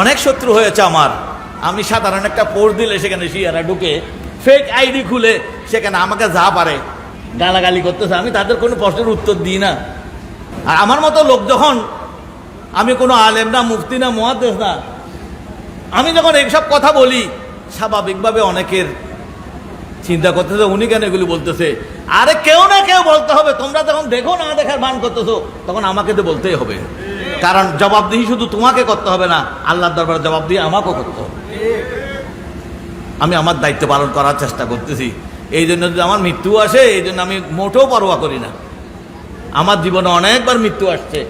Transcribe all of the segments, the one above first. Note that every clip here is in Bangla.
অনেক শত্রু হয়েছে আমার। আমি সাধারণ একটা পোস্ট দিলে সেখানে শিয়ারা ঢুকে ফেক আইডি খুলে সেখানে আমাকে যা পারে গালাগালি করতেছে। আমি তাদের কোনো প্রশ্নের উত্তর দিই না। আর আমার মতো লোক যখন আমি কোনো আলেম না, মুফতি না মহাদেশ না, আমি যখন এইসব কথা বলি, স্বাভাবিকভাবে অনেকের চিন্তা করতেছে, উনি কেন এগুলি বলতেছে? আরে কেউ না কেউ বলতে হবে। তোমরা যখন দেখো না দেখার ভান করতেছো, তখন আমাকে তো বলতেই হবে। কারণ জবাবদিহি শুধু তোমাকে করতে হবে না, আল্লাহর দরবারে জবাবদিহি আমাকেও করতে হবে। আমি আমার দায়িত্ব পালন করার চেষ্টা করতেছি। এই জন্য যদি আমার মৃত্যু আসে, এই জন্য আমি মোটেও পরোয়া করি না। আমার জীবনে অনেকবার মৃত্যু আসছে।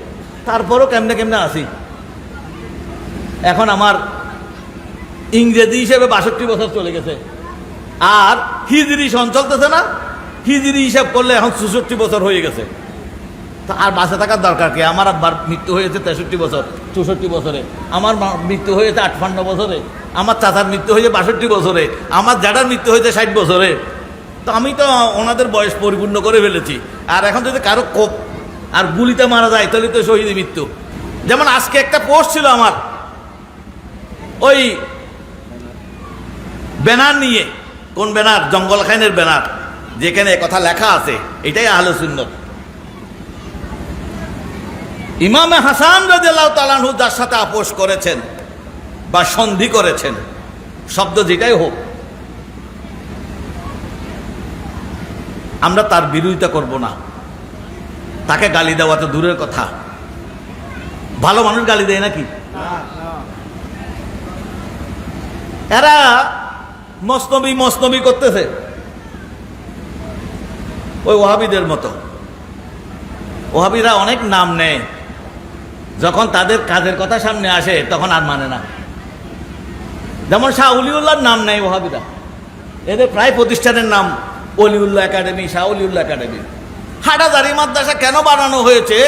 তারপরও কেমনে কেমনে আসি? এখন আমার ইংরেজি হিসেবে বাষট্টি বছর চলে গেছে। আর হিজরি সন চলতেছে না? হিজরি হিসাব করলে এখন চৌষট্টি বছর হয়ে গেছে। তা আর বাঁচে থাকার দরকার কি? আমার আব্বার মৃত্যু হয়েছে তেষট্টি বছর, চৌষট্টি বছরে। আমার মৃত্যু হয়েছে আটপান্ন বছরে। আমার চাচার মৃত্যু হয়েছে বাষট্টি বছরে। আমার জ্যাঠার মৃত্যু হয়েছে ষাট বছরে। তো আমি তো ওনাদের বয়স পরিপূর্ণ করে ফেলেছি। আর এখন যদি কারও কোপ আর গুলিতে মারা যায়, তাহলে তো শহীদ মৃত্যু। যেমন আজকে একটা পোস্ট ছিল আমার। ওই ব্যানার নিয়ে। কোন ব্যানার? জঙ্গল খাইনের ব্যানার। যেখানে কথা লেখা আছে। এটাই আহলে সুন্নত। ইমামে হাসান রাদিয়াল্লাহু তাআলাহু যার সাথে আপোষ করেছেন বা সন্ধি করেছেন, শব্দ যেটাই হোক, আমরা তার বিরোধিতা করব না। তাকে গালি দেওয়া তো দূরের কথা। ভালো মানুষ গালি দেয় নাকি? এরা মসনবী মসনবী করতেছে। ওই ওহাবিদের মতো। ওহাবিরা অনেক নাম নেয়। যখন তাদের কাজের কথা সামনে আসে, তখন আর মানে না। যেমন শাহ উলিউল্লাহর নাম নেয় ওহাবিরা এদের প্রায় প্রতিষ্ঠানের নাম অলিউল্লাহ একাডেমি, শাহ উলিউল্লাহ একাডেমি। হাটাজারি মাদ্রাসা কেন বানানো হয়েছে?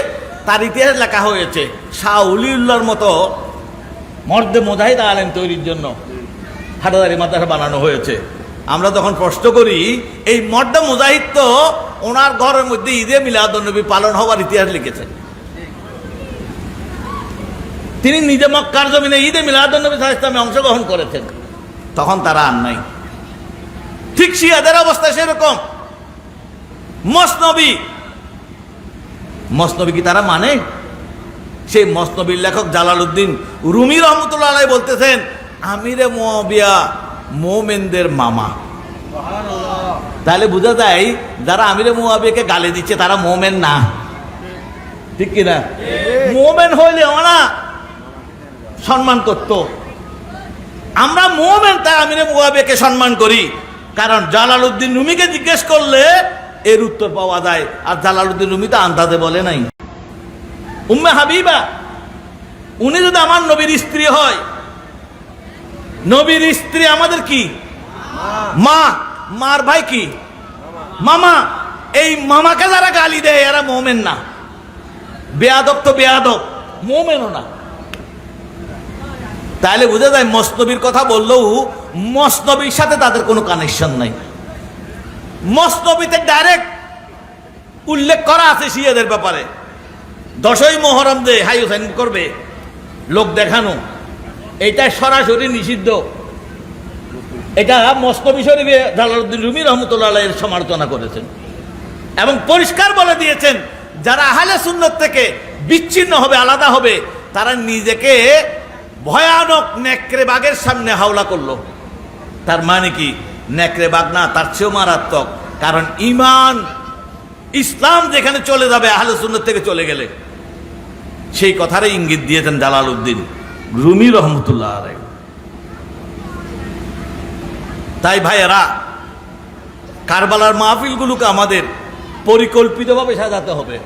তার ইতিহাস লেখা হয়েছে, শাহ উলিউল্লাহর মতো মর্দে মোজাহিদ আলেম তৈরির জন্য হাটাদারি মাদ্রাসা বানানো হয়েছে। আমরা যখন প্রশ্ন করি, এই মর্দা মুজাহিদ তো ওনার ঘরের মধ্যে ঈদে মিলাদনবী পালন হওয়ার ইতিহাস লিখেছেন। তিনি নিজে মক্কার জমিনে ঈদে মিলাদনবী ইসলামে অংশগ্রহণ করেছেন। তখন তারা আর নাই। ঠিক শিয়াদের অবস্থা সেরকম। মসনবী। মসনবী কি তারা মানে? সেই মসনবীর লেখক জালালউদ্দিন রুমি রহমতুল্লাহ আলাই বলতেছেন আমিরে মোয়াবিয়া মোমেনদের মামা। তাহলে বোঝা যায় যারা আমিরে মোয়াবিয়াকে গালি দিচ্ছে তারা মোমেন না। ঠিক কিনা? মোমেন হইলে ওরা সম্মান করত। আমরা মোমেন, তাই আমিরে মোয়াবিয়াকে সম্মান করি। কারণ জালালউদ্দিন রুমিকে জিজ্ঞেস করলে এর উত্তর পাওয়া যায়। আর জালালউদ্দিন রুমি তো আন্দাজে বলে নাই। উম্মে হাবিবা, উনি যদি আমার নবীর স্ত্রী হয়, নবীর স্ত্রী আমাদের কি? মা। মার ভাই কি? মামা। এই মামাকে যারা গালি দেয়, এরা মোমেন না। বেয়াদব তো বেয়াদব, মোমেনও না। তাহলে বোঝা যায় মসনবীর কথা বললেও মসনবীর সাথে তাদের কোনো কানেকশন নাই। মসনবীতে ডাইরেক্ট উল্লেখ করা আছে শিয়াদের ব্যাপারে। দশই মোহরম দে হাই হোসেন করবে, লোক দেখানো, এটা সরাসরি নিষিদ্ধ। এটা মস্তবি শরীফে জালালউদ্দিন রুমি রহমতুল্লাহ এর সমালোচনা করেছেন। এবং পরিষ্কার বলে দিয়েছেন, যারা আহলে সুন্নত থেকে বিচ্ছিন্ন হবে, আলাদা হবে, তারা নিজেকে ভয়ানক নেকড়ে বাঘের সামনে হাওলা করল। তার মানে কি? নেকড়ে বাঘ না, তার চেয়েও মারাত্মক। কারণ ইমান ইসলাম যেখানে চলে যাবে, আহলে সুন্নত থেকে চলে গেলে। সেই কথারই ইঙ্গিত দিয়েছেন জালাল উদ্দিন, রুমি রহমতুল্লাহ তাই ভাইয়েরা, কারবালার মাহফিলগুলোকে আমাদের পরিকল্পিতভাবে সাজাতে হবে।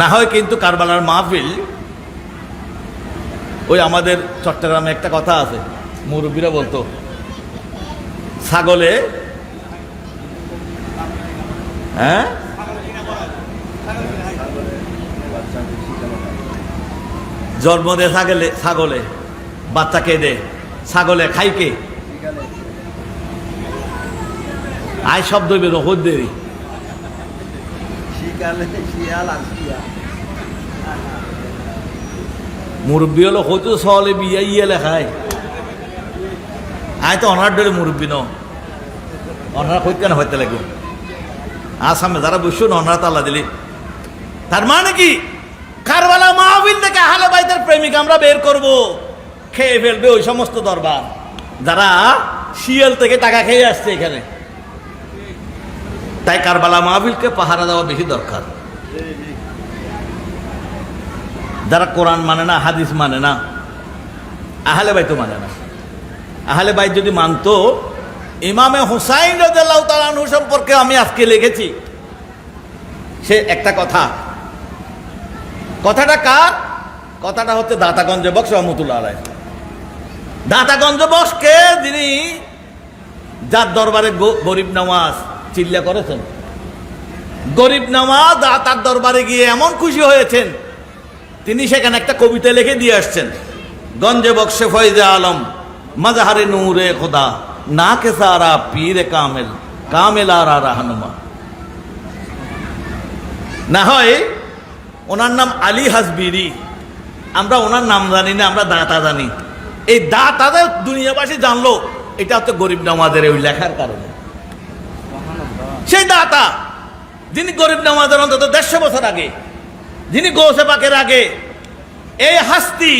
না হয় কিন্তু কারবালার মাহফিল ওই আমাদের চট্টগ্রামে একটা কথা আছে, মুরব্বীরা বলতো, ছাগলে হ্যাঁ? জন্ম দে ছাগলে ছাগলে, বাচ্চা কে দে? ছাগলে খাই কে? আয় শব্দ বেরো হদ্দেরি শিয়াল শিয়াল। মুরব্বী হলো হয়তো সহলে বিয়া ইয়ে লেখায়। আয় তো অনার ডরে মুরব্বী ন। অনারা হইতে কেন হইতে লাগবে আসামে যারা বসছো না অনারা তাল্লা দিলি। তার মানে কি? কারবালা মাহবিল থেকে আহলে বাইতের প্রেমিক আমরা বের করব। খেয়ে ফেলবে ওই সমস্ত দরবার। যারা শিয়াল থেকে টাকা খেয়ে আসছে এখানে। তাই কারবালা মাহবিলকে পাহারা দেওয়া বেশি দরকার। যারা কোরআন মানে না, হাদিস মানে না, আহলে বাইতো মানে না। আহলে বাইত যদি মানতো, ইমামে হুসাইন রাদিয়াল্লাহু তাআলা আনহু সম্পর্কে আমি আজকে লিখেছি। সে একটা কথা। কথাটা কার? কথাটা হচ্ছে দাতাগঞ্জ বক্স রহমতুল্লাহ আলাই দাতাগঞ্জ বক্সকে যিনি যার দরবারে গরিব নামাজ চিল্লা করেছেন। গরিব দা- তার দরবারে গিয়ে এমন খুশি হয়েছেন তিনি সেখানে একটা কবিতা লিখে দিয়ে আসছেন। গঞ্জে বক্সে ফয়জে আলম, মজাহারে নূরে খোদা না কে সারা পীরে কামেল কামেল আর রাহনুমা না হয় ওনার নাম আলী হাসবিরি, আমরা ওনার নাম জানি না, আমরা দাতা জানি। এই দাতাদের দুনিয়াবাসী জানলো, এটা হচ্ছে গরিব নামাজের ওই লেখার কারণে। সেই দাতা, যিনি গরিব নামাজের অন্তত দেড়শো বছর আগে যিনি গৌসে পাকের আগে, এই হাস্তি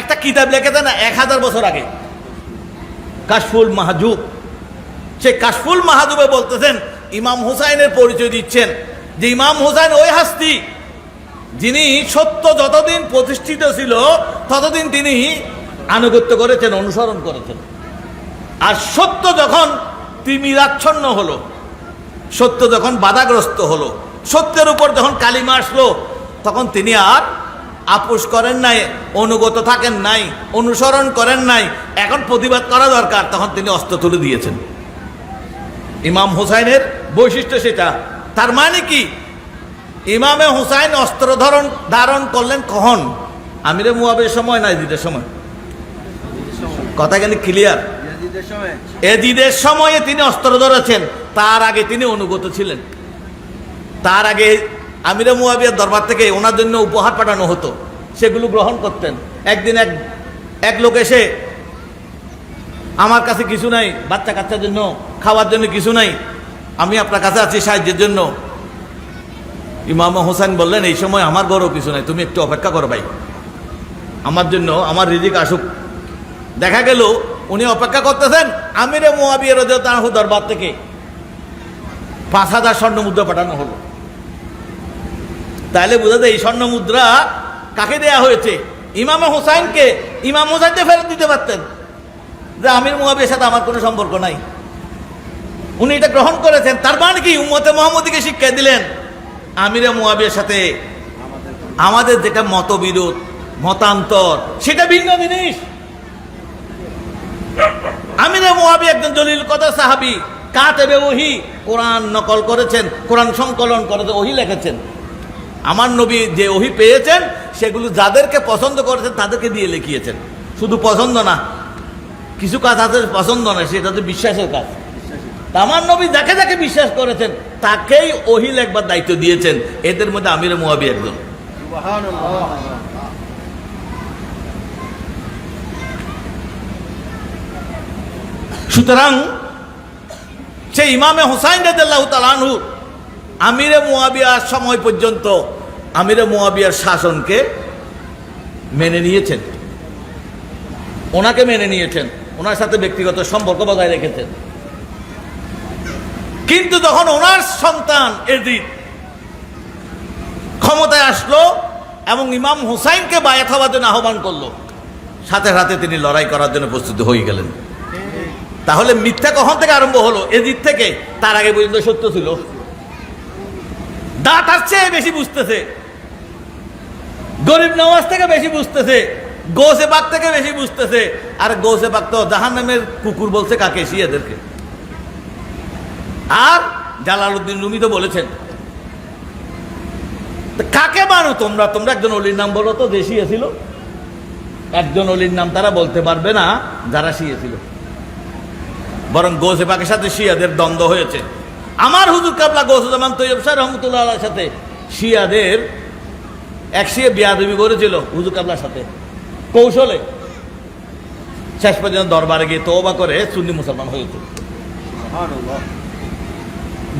একটা কিতাব লিখেছে না, এক হাজার বছর আগে। কাশফুল মাহাজুব। সেই কাশফুল মাহাজুবে বলতেছেন, ইমাম হুসাইনের পরিচয় দিচ্ছেন যে ইমাম হুসাইন ওই হাস্তি যিনি সত্য যতদিন প্রতিষ্ঠিত ছিল, ততদিন তিনি আনুগত্য করেছেন, অনুসরণ করেছেন। আর সত্য যখন তিমিরাচ্ছন্ন হলো, সত্য যখন বাধাগ্রস্ত হলো, সত্যের উপর যখন কালিমা আসলো তখন তিনি আর আপোষ করেন নাই অনুগত থাকেন নাই অনুসরণ করেন নাই। এখন প্রতিবাদ করা দরকার তখন তিনি অস্ত্র তুলে দিয়েছেন। ইমাম হুসাইনের বৈশিষ্ট্য সেটা। তার মানে কি? ইমামে হুসাইন অস্ত্র ধারণ ধারণ করলেন কখন? আমিরে মুয়াবের সময় না এদিদের সময়? কথা কেন ক্লিয়ার এদিদের সময়ে তিনি অস্ত্র ধরেছেন তার আগে তিনি অনুগত ছিলেন। তার আগে আমিরে মুয়াবিয়ার দরবার থেকে ওনার জন্য উপহার পাঠানো হতো। সেগুলো গ্রহণ করতেন। একদিন এক এক লোক এসে আমার কাছে কিছু নাই, বাচ্চা কাচ্চার জন্য, খাওয়ার জন্য কিছু নাই, আমি আপনার কাছে আছি সাহায্যের জন্য। ইমাম হোসেন বললেন, এই সময় আমার ঘরও কিছু নাই, তুমি একটু অপেক্ষা করো ভাই। আমার জন্য, আমার রিজিক আসুক। দেখা গেল, উনি অপেক্ষা করতেছেন আমিরে মোয়াবিয়া রোজা দরবার থেকে। পাঁচ হাজার স্বর্ণ মুদ্রা পাঠানো হলো। তাহলে বোঝা যায় এই স্বর্ণ মুদ্রা কাকে দেয়া হয়েছে? ইমাম হোসাইনকে। ইমাম হোসাইনকে ফেরত দিতে পারতেন। যে আমির মোয়াবিয়ার সাথে আমার কোনো সম্পর্ক নাই। উনি এটা গ্রহণ করেছেন। তার মানে কি? উম্মতে মোহাম্মদীকে শিক্ষা দিলেন। আমিরে মোয়াবিয়ার সাথে আমাদের যেটা মতবিরোধ, মতান্তর, সেটা ভিন্ন জিনিস। আমিরে মোয়াবি একজন জলিল কথা সাহাবি, কাতেবে ওহি, কোরআন নকল করেছেন, কোরআন সংকলন করেছে, ওহি লিখেছেন। আমার নবী যে ওহি পেয়েছেন, সেগুলো যাদেরকে পছন্দ করেছেন, তাদেরকে দিয়ে লিখিয়েছেন। শুধু পছন্দ না, কিছু কাজ আছে পছন্দ না সেটা তো বিশ্বাসের কাজ। আমার নবী যাকে যাকে বিশ্বাস করেছেন, তাকেই ওহি লেখবার দায়িত্ব দিয়েছেন। এদের মধ্যে আমির মোয়াবি একজন। সুতরাং, সেই ইমামে হোসাইন রাদিয়াল্লাহু তাআলাহু আমিরে মুয়াবিয়ার সময় পর্যন্ত আমিরে মুয়াবিয়ার শাসনকে মেনে নিয়েছেন। ওনাকে মেনে নিয়েছেন। ওনার সাথে ব্যক্তিগত সম্পর্ক বজায় রেখেছেন। কিন্তু যখন ওনার সন্তান এদিন ক্ষমতায় আসলো এবং ইমাম হুসাইনকে বায়াত হওয়ার জন্য আহ্বান করল, সাথে সাথে তিনি লড়াই করার জন্য প্রস্তুত হয়ে গেলেন। তাহলে মিথ্যা কখন থেকে আরম্ভ হলো? এদিক থেকে? তার আগে পর্যন্ত সত্য ছিল। দাঁত আর চেয়ে বেশি বুঝতেছে। গরিব নওয়াজ থেকে বেশি বুঝতেছে। গোসে বাগ থেকে বেশি বুঝতেছে। আর গোসে বাগ তো জাহান নামের কুকুর বলছে কাকে শিয়াদেরকে আর জালালউদ্দিন রুমি তো বলেছেন। কাকে মানো তোমরা? তোমরা একজন অলির নাম বলো তো, যে শিয়া ছিল। একজন অলির নাম তারা বলতে পারবে না যারা শিয়া ছিল। বরং গোসে পাকের সাথে শিয়াদের দ্বন্দ্ব হয়েছে। আমার হুজুর কাবলা গৌসুজ্জামান তৈয়ব স্যার রহমতুল্লাহ সাথে শিয়াদের এক শিয়া বিয়াদবি করেছিল হুজুর কাবলার সাথে। কৌশলে। শেষ পর্যন্ত দরবারে গিয়ে তোবা করে সুন্নি মুসলমান হয়েছে।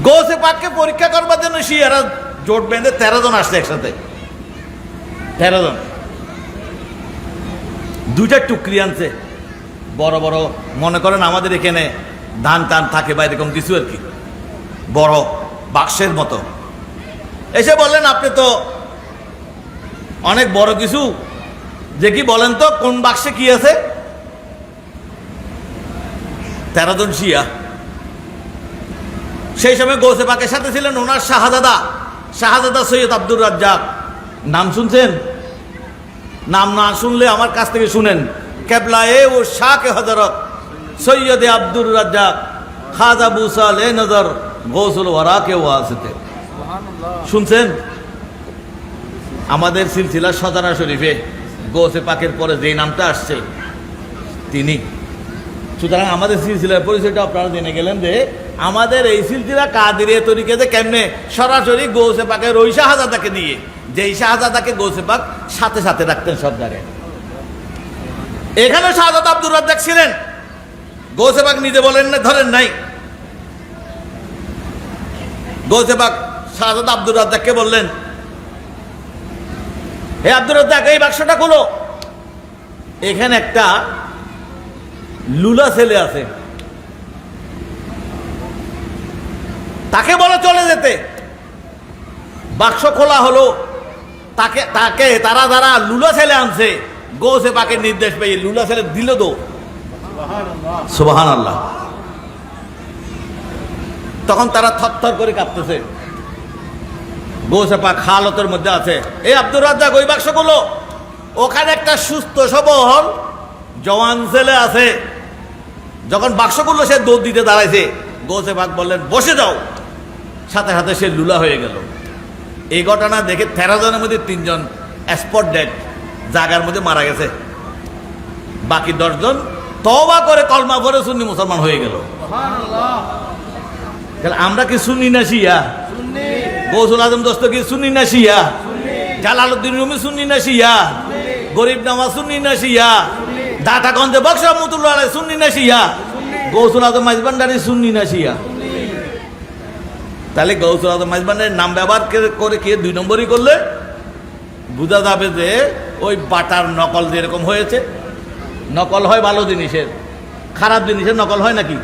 গোসে পাককে পরীক্ষা করবার জন্য শিয়ারা জোট বেঁধে তেরো জন আসছে একসাথে। তেরো জন। দুইটা টুকরি আনছে। বড় বড় মনে করেন আমাদের এখানে ধান টান থাকে বা এরকম কিছু আর কি। বড় বাক্সের মতো। এসে বললেন, আপনি তো অনেক বড় কিছু। যে কি বলেন তো, কোন বাক্সে কি আছে? তেরো শিয়া। সেই সময় গৌসে পাকের সাথে ছিলেন ওনার শাহজাদা শাহজাদা সৈয়দ আব্দুর রাজ্জাক। নাম শুনছেন? নাম না শুনলে আমার কাছ থেকে শুনেন। কেবলা এ ও শাহ কে হজরত সৈয়দ আব্দুর রাজ্জাক। খাজা বুসা লে নজর। গৌসুল ওয়ারা কে ও আসতে শুনছেন? আমাদের সিলসিলা সদানা শরীফে গৌসে পাকের পরে যেই নামটা আসছে, তিনি। সুতরাং আমাদের সিলসিলার পরিচয়টা আপনারা জেনে গেলেন যে আমাদের এই সিলসিলা কাদিরিয়া যে কেমনে সরাসরি গৌসে পাকের ওই শাহজাদাকে দিয়ে যেই শাহজাদাকে গৌসে পাক সাথে সাথে রাখতেন সব জায়গায় এখানে শাহজাদ আব্দুর রাজ্জাক ছিলেন। গৌসে পাক নিজে বলেন না, ধরেন নাই। গৌসে পাক শাহজাদ আব্দুর রাজ্জাককে বললেন, হে আব্দুর রাজ্জাক, এই বাক্সটা খুলো। এখানে একটা লুলা ছেলে আছে। তাকে বলে চলে যেতে। বাক্স খোলা হলো। তাকে তাকে, তারা যারা লুলা ছেলে আনছে গোসে নির্দেশ পেয়ে লুলা ছেলে দিল তো। সুবাহান আল্লাহ তখন তারা থরথর করে কাঁপতেছে। গোসে পাক হালতের মধ্যে আছে। এই আব্দুর রাজ্জাক, ওই বাক্সগুলো। ওখানে একটা সুস্থ সবল জওয়ান ছেলে আছে। যখন বাক্স বাক্সগুলো সে দৌড় দিতে দাঁড়াইছে গোসে পাক বললেন, বসে যাও। সাথে সাথে সে লুলা হয়ে গেল। এই ঘটনা দেখে তেরো জনের মধ্যে তিনজন স্পট ডেড জাগার মধ্যে মারা গেছে। বাকি দশজন তবা করে কলমা পরে সুন্নি মুসলমান হয়ে গেল। তাহলে আমরা কি শুনি না শিয়া? গৌসুল আজম দোস্ত কি শুনি না শিয়া? জালালউদ্দিন রুমি শুনি না শিয়া? গরিব নামা শুনি না শিয়া? দাটাগঞ্জে বক্স রহমতুল্লাহ শুনি না শিয়া? গৌসুল আজম মাইজবান্ডারি শুনি না শিয়া? তাহলে গৌসুল আজম মাইজবান্ডারির নাম ব্যবহার করে- করে কে দুই নম্বরই করলে? বোঝা যাবে যে ওই বাটার নকল যেরকম হয়েছে নকল হয় ভালো জিনিসের। খারাপ জিনিসের নকল হয় নাকি?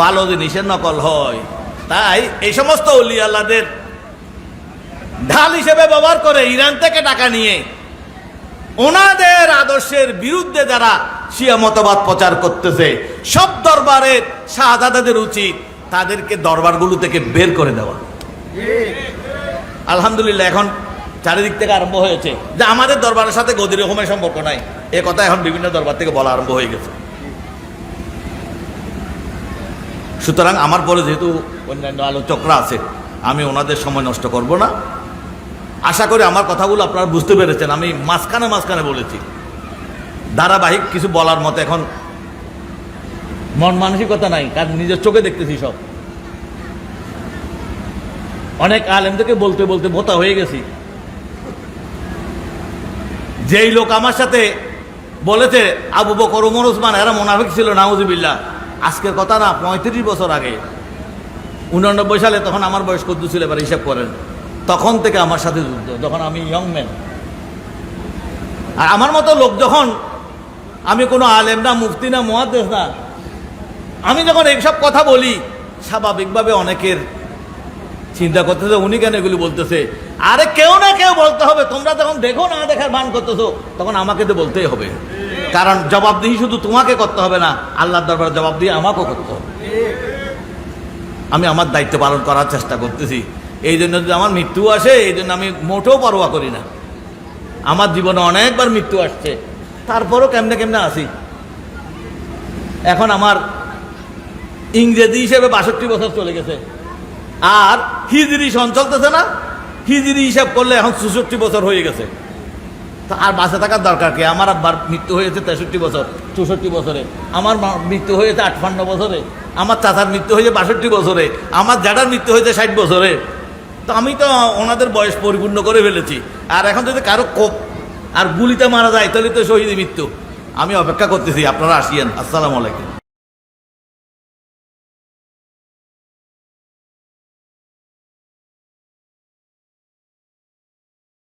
ভালো জিনিসের নকল হয়, তাই এই সমস্ত অলি আল্লাদের ঢাল হিসেবে ব্যবহার করে ইরান থেকে টাকা নিয়ে ওনাদের আদর্শের বিরুদ্ধে যারা শিয়া মতবাদ প্রচার করতেছে, সব দরবারের শাহজাদাদের উচিত তাদেরকে দরবারগুলো থেকে বের করে দেওয়া। আলহামদুলিল্লাহ, এখন চারিদিক থেকে আরম্ভ হয়েছে। যে আমাদের দরবারের সাথে গদির রকমের সম্পর্ক নাই, এ কথা এখন বিভিন্ন দরবার থেকে বলা আরম্ভ হয়ে গেছে। সুতরাং আমার পরে যেহেতু অন্যান্য আলোচকরা আছে, আমি ওনাদের সময় নষ্ট করব না। আশা করি আমার কথাগুলো আপনারা বুঝতে পেরেছেন, আমি মাঝখানে মাঝখানে বলেছি। ধারাবাহিক কিছু বলার মতো এখন মন মানসিকতা নাই কারণ নিজের চোখে দেখতেছি সব। অনেক আলেম থেকে বলতে বলতে ভোতা হয়ে গেছি। যেই লোক আমার সাথে বলেছে, আবু বকর, ওমর, ওসমান, এরা মোনাফিক ছিল, নাউজুবিল্লাহ। আজকের কথা না, পঁয়ত্রিশ বছর আগে। উনানব্বই সালে তখন আমার বয়স কদ্দু ছিল, এবার হিসাব করেন। তখন থেকে আমার সাথে যুদ্ধ, যখন আমি ইয়ং ম্যান আর আমার মতো লোক যখন, আমি কোনো আলেম না, মুফতি না মহাদেশ না, আমি যখন এইসব কথা বলি, স্বাভাবিকভাবে অনেকের চিন্তা করতেছে, উনি কেন এগুলি বলতেছে? আরে কেউ না কেউ বলতে হবে, তোমরা যখন দেখো না দেখার ভান করতেছো, তখন আমাকে তো বলতেই হবে। কারণ জবাবদিহি শুধু তোমাকে করতে হবে না, আল্লাহর দরবারে জবাবদিহি আমাকেও করতে হবে। আমি আমার দায়িত্ব পালন করার চেষ্টা করতেছি। এই জন্য যদি আমার মৃত্যু আসে, এই জন্য আমি মোটেও পরোয়া করি না। আমার জীবনে অনেকবার মৃত্যু আসছে। তারপরও কেমনে কেমনে আসি? এখন আমার ইংরেজি হিসেবে বাষট্টি বছর চলে গেছে। আর হিজরি সন চলতেছে না। হিজরি হিসাব করলে এখন চৌষট্টি বছর হয়ে গেছে। আর বাঁচে থাকার দরকার কি? আমার আব্বার মৃত্যু হয়েছে তেষট্টি বছর, চৌষট্টি বছরে। আমার মৃত্যু হয়েছে আটপান্ন বছরে। আমার চাচার মৃত্যু হয়েছে বাষট্টি বছরে। আমার জ্যাঠার মৃত্যু হয়েছে ষাট বছরে। তো আমি তো ওনাদের বয়স পরিপূর্ণ করে ফেলেছি। আর এখন যদি কারও কোপ আর গুলিতে মারা যায়, তাহলে তো শহীদ মৃত্যু। আমি অপেক্ষা করতেছি, আপনারা আসিয়েন। আসসালামু আলাইকুম।